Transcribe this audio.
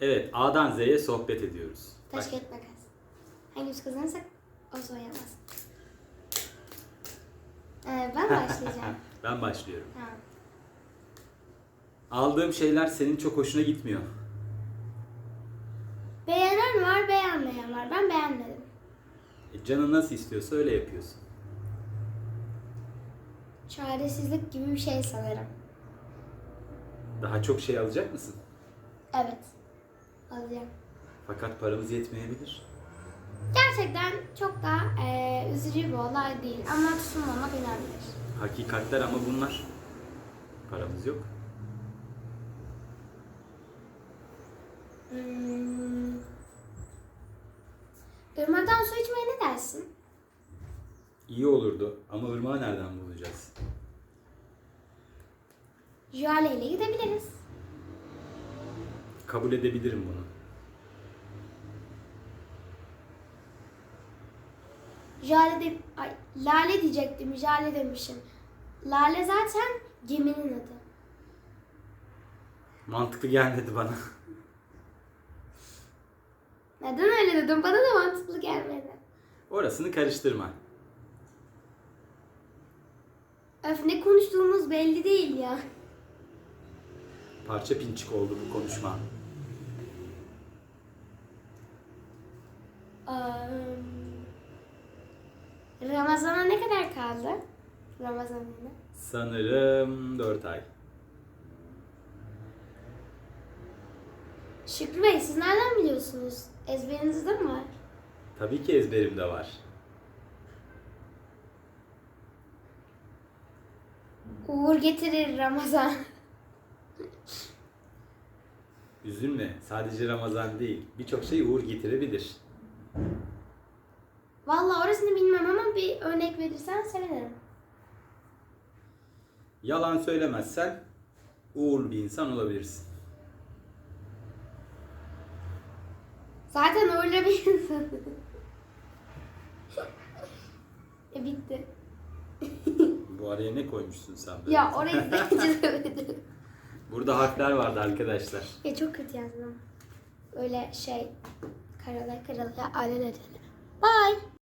Evet, A'dan Z'ye sohbet ediyoruz. Taş Bak, kağıt makas. Hangimiz kazanırsak o soyamaz. Ee, ben başlayacağım. ben başlıyorum. tamam. Aldığım şeyler senin çok hoşuna gitmiyor. Beğenen var, beğenmeyen var. Ben beğenmedim. E, canın nasıl istiyorsa öyle yapıyorsun. Çaresizlik gibi bir şey sanırım. Daha çok şey alacak mısın? Evet. Alacağım. Fakat paramız yetmeyebilir. Gerçekten çok da eee, üzücü bir olay değil. Ama tutunmamak önemlidir. Hakikatler ama bunlar. Paramız yok. Hmm. Irmaktan su içmeye ne dersin? İyi olurdu ama ırmağı nereden bulacağız? Jale ile gidebiliriz. Kabul edebilirim bunu. Jale de... Ay, lale diyecektim. Jale demişim. Lale zaten geminin adı. Mantıklı gelmedi bana. Neden öyle dedim? Bana da mantıklı gelmedi. Orasını karıştırma. Öf ne konuştuğumuz belli değil ya. Parça pinçik oldu bu konuşma. Eee, Ramazana ne kadar kaldı? Ramazan'ına. Sanırım 4 ay. Şükrü Bey siz nereden biliyorsunuz? Ezberinizde mi var? Tabii ki ezberimde var. Uğur getirir Ramazan. Üzülme. Sadece Ramazan değil. Birçok şey uğur getirebilir. Vallahi orasını bilmem ama bir örnek verirsen sevinirim. Yalan söylemezsen uğurlu bir insan olabilirsin. Zaten öyle bir insan. e bitti. Bu araya ne koymuşsun sen böyle? Ya orayı da çizemedim. Burada harfler vardı arkadaşlar. ya çok kötü yazdım. Öyle şey karala karala alelacele. Bye.